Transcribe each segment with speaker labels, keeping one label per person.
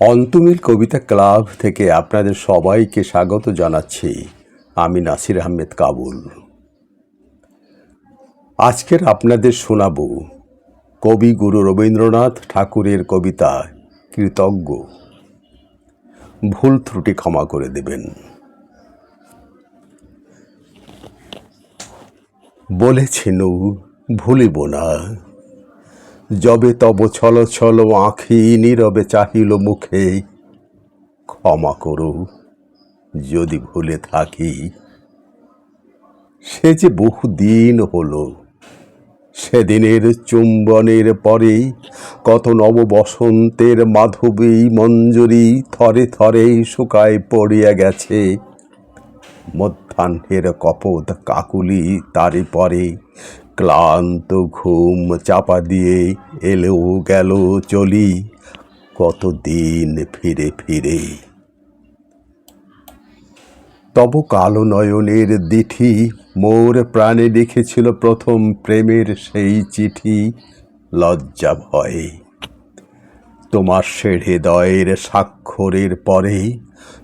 Speaker 1: অন্তমিল কবিতা club থেকে আপনাদের সবাইকে স্বাগত জানাচ্ছি আমি নাসির আহমেদ কাবুল। আজকের আপনাদের শোনাব কবি গুরু রবীন্দ্রনাথ ঠাকুরের কবিতা কৃতজ্ঞ। ভুল ত্রুটি ক্ষমা করে দেবেন। বলেছেন ভুলিব না। যবে তব ছল ছল আঁখি নীরবে চাহিল মুখে। ক্ষমা করো, যদি ভুলে থাকি। সে যে বহুদিন হলো, সেদিনের চুম্বনের পরে কত নব বসন্তের মাধবী মঞ্জরি থরে থরে শুকায় পড়িয়া গেছে। মধ্যাহ্নের কপদ কাকুলি তারে পরে ক্লান্ত ঘুম চাপা দিয়ে এলেও গেল চলি কতদিন ফিরে ফিরে। তব কালো নয়নের দিঠি মোর প্রাণে লিখেছিল প্রথম প্রেমের সেই চিঠি, লজ্জা ভয়ে। তোমার সে হৃদয়ের স্বাক্ষরের পরে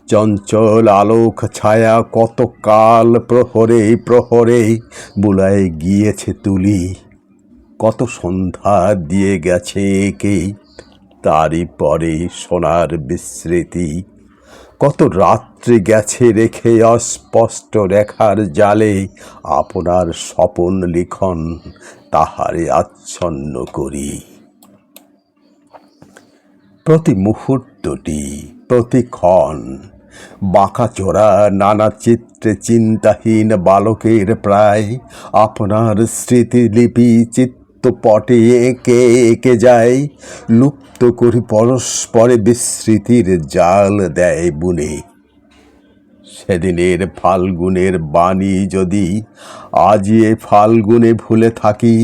Speaker 1: চঞ্চল আলোক ছায়া কত কাল প্রহরে প্রহরে বুলায় গিয়েছে তুলি। কত সন্ধ্যা দিয়ে গেছে একে, তারই পরে সোনার বিস্মৃতি। কত রাত্রি গেছে রেখে অস্পষ্ট রেখার জালে, আপনার স্বপন লিখন তাহারে আচ্ছন্ন করি। প্রতি মুহূর্তটি প্রতিক্ষণ বাঁকাচোরা নানা চিত্রে চিন্তাহীন বালকের প্রায়, আপনার স্মৃতিলিপি চিত্তপটে এঁকে এঁকে যায়, লুপ্ত করি পরস্পরে বিস্মৃতির জাল দেয় বুনে। সেদিনের ফাল্গুনের বাণী যদি আজিয়ে ফাল্গুনে ভুলে থাকি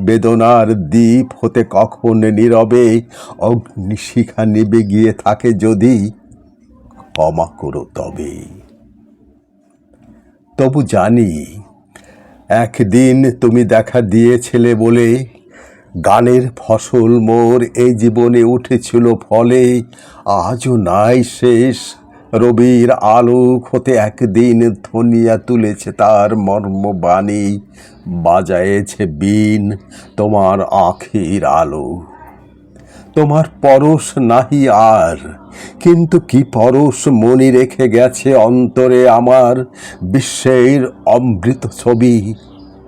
Speaker 1: বেদনার দ্বীপ হতে কখন নীরবে? অগ্নিশিখা নিবে গিয়ে থাকে যদি? ক্ষমা করো তবে। তবু জানি, একদিন তুমি দেখা দিয়েছিলে বলে, গানের ফসল মোর এই জীবনে উঠেছিল ফলে, আজও নাই শেষ। রবির আলোক হতে একদিন ধনিয়া তুলেছে তার মর্মবাণী। বাজায়েছে বিন তোমার আখির আলো। তোমার পরশ নাহি আর, কিন্তু কি পরশ মনি রেখে গেছে অন্তরে আমার? বিশ্বের অমৃত ছবি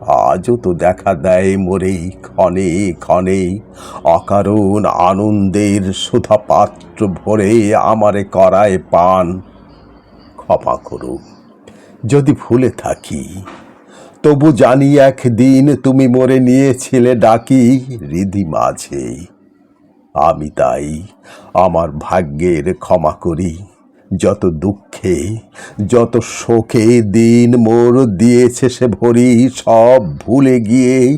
Speaker 1: আজও তো দেখা দেয় মোরে ক্ষণে ক্ষণে। অকারণ আনন্দের সুধা পাত্র ভরে আমারে করায় পান। ক্ষমা করো যদি ভুলে থাকি। তবু জানি একদিন তুমি মোরে নিয়েছিলে ডাকি হৃদি মাঝে। আমি তাই আমার ভাগ্যের ক্ষমা করি। যত দুঃখে, যত শোকে দিন মোর দিয়েছে সে ভরি, সব ভুলে গিয়ে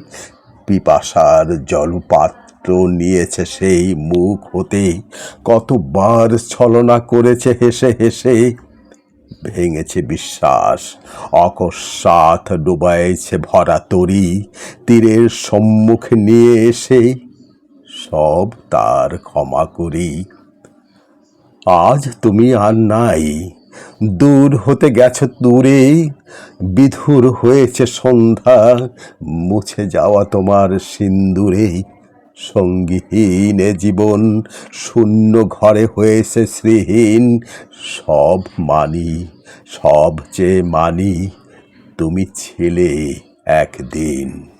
Speaker 1: পিপাসার জলপাত্র নিয়েছে সেই মুখ হতে। কতবার ছলনা করেছে হেসে হেসে, ভেঙেছে বিশ্বাস, অকস্মাৎ ডুবাইছে ভরা তরি, তীরের সম্মুখে নিয়ে এসে সব তার ক্ষমা করি। আজ তুমি আর নাই। দূর হতে গেছ দূরে, বিধুর হয়েছে সন্ধ্যা, মুছে যাওয়া তোমার সিন্দুরে। সঙ্গীহীন জীবন, শূন্য ঘরে হয়েছে শ্রীহীন, সব মানি, সব চেয়ে মানি, তুমি ছিলে একদিন।